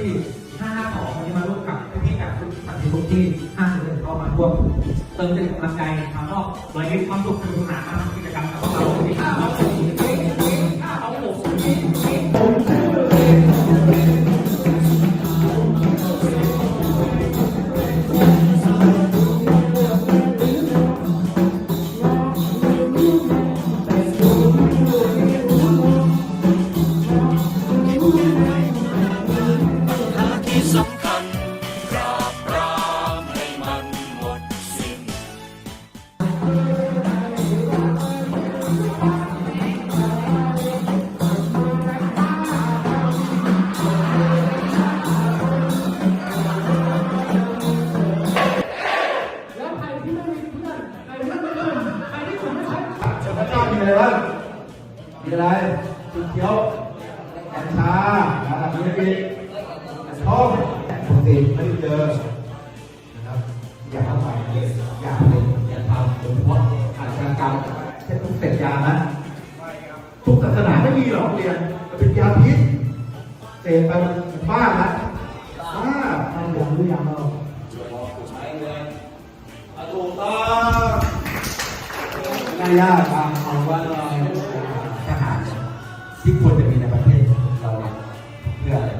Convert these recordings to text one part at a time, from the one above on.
ที่552วันนี้มาร่วมกับพี่กับทุกสังคมที่5เดือนเข้ามาร่วมเติมเต็มกำลังใจทำรอบรอยยิ้ความสุขสนุกสนานมากที่ มีอะไรบ้างมีอะไรสีเขียวกัญชาอ่ามีอะไรอีกท้องปกติไม่ได้เจอนะครับอย่าทำไปอย่าเป็นอย่าทำโดยเฉพาะอาชญากรรมเช่นต้องเสพยานะทุกศาสนาไม่มีหรอกเรียนมันเป็นยาพิษเสพไปมันบ้านะบ้าทำอย่างรู้อย่างเราถูกต้องง่ายยากตาม เอาว่าเราทหารที่ควรจะมีในประเทศเราเนี่ยเพื่ออะไร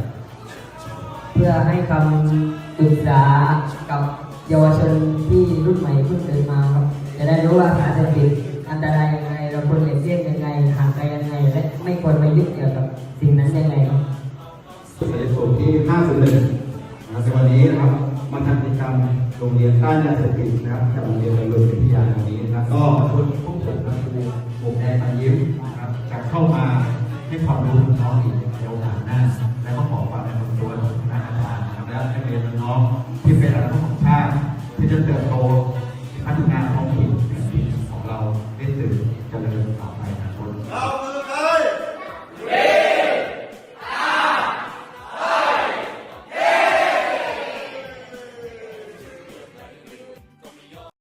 เพื่อให้คำปรึกษากับเยาวชนที่รุ่นใหม่เพิ่งเกิดมาครับจะได้รู้ว่าสารเสพติดอันตรายยังไงเราควรหลีกเลี่ยงยังไงห่างไกลยังไง และไม่ควรมายุ่งเกี่ยวกับสิ่งนั้นยังไงครับในส่วนที่501นะครับในวันนี้นะครับมาทำกิจกรรม โรงเรียนต้านยาเสพติดนะครับจากโรงเรียนเริญวิทยาแห่งนี้นะครับ ก็ชวนพวกผมนะครูวงแดงมายิ้มนะครับจะเข้ามาให้ความรู้น้องๆอีกในโอกาสหน้า และก็ขอความเป็นคนตัวคณะอาจารย์นะครับและนักเรียนน้องที่เป็นอนาคตของชาติที่จะเติบโตพัฒนาท้องถิ่น